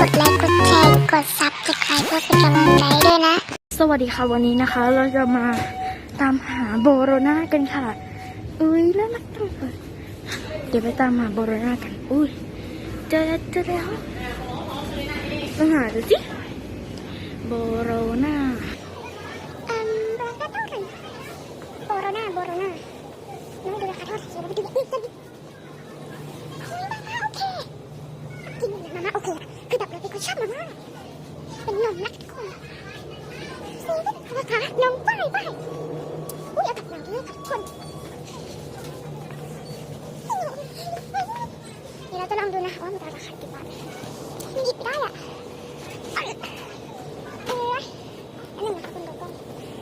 กดไลค์ กดแชร์ กดซับสไครต์เพื่อเป็นกำลังใจด้วยนะ สวัสดีค่ะวันนี้นะคะ เราจะมาตามหาโบโรนากันค่ะ อุ้ยแล้วนักจังเลยเดี๋ยวไปตามหาโบโรนากัน อุ้ยเจอแล้วเจอแล้วต้องหาดูสิโบโรนาอืมราคาเท่าไหร่โบโรนาโบโรนาน้องดูราคาเท่าไหร่เดี๋ยวเราไปดูอีกกันเฮ้ยมาม่าโอเคจริงๆมาม่าโอเค อะคือแบบเราเป็นนชอบมาม่าเป็นนมนะทุกคนซีราคานมป้ายป้ายอุ้ยเอากับเราด้วยค่ะทุกคนเดี๋ยวเราจะลองดูนะว่ามันจะราคากี่บาทมันหยิบได้อะเอ้ยเอ้ยอันหนึ่งนะคะคุณโกโก้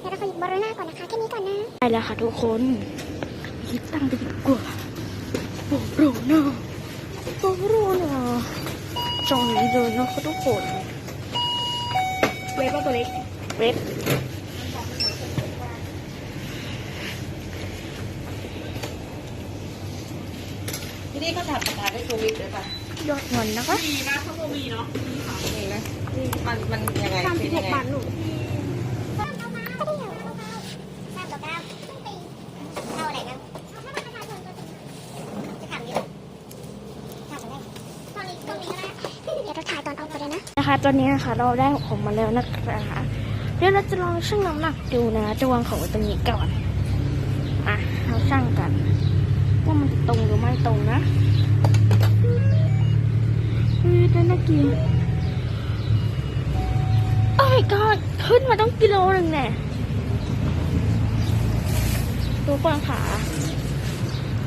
เดี๋ยวเราขอหยิบบอลหน้าก่อนนะคะแค่นี้ก่อนนะได้แล้วค่ะทุกคนคิดตังค์กันดีกว่าโบโรนาโบโร นาจองนี้เลยนะคะทุกคนเวฟว่าตัวเล็กเว็บที่นี่เขาถัดประทานด้วยโควิดด้วยป่ะยอดเงินนะคะมีนะเขาก็มีเนาะมีนะมันมันยังไงเป็นยังไงก็ได้เหรอสามต่อเก้าเอาอะไรนะจะถามอยู่ถามอะไรตอนนี้ตรงนี้นะเดี๋ยวเราถ่ายตอนออกไปเลยนะ นะคะ ตอนนี้นะคะเราได้ของมาแล้วนะคะเดี๋ยวเราจะลองชั่งน้ำหนักดูนะจะวางของตรงนี้ก่อนอะเราชั่งกันว่ามันจะตรงหรือไม่ตรงนะเฮ้ยได้น่ากินโอ้ my god ขึ้นมาต้องกิโลหนึ่งแน่ทุกคนค่ะ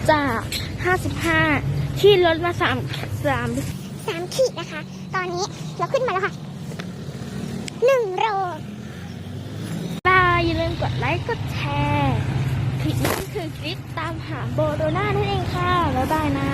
จาก55ที่ลดมา3 3สามขีดนะคะ ตอนนี้ เราขึ้นมาแล้วค่ะหนึ่งโลบายอย่าลืมกดไลค์กดแชร์คลิปนี้คือคลิปตามหาโบโดนานั่นเองค่ะ บ๊ายบายนะ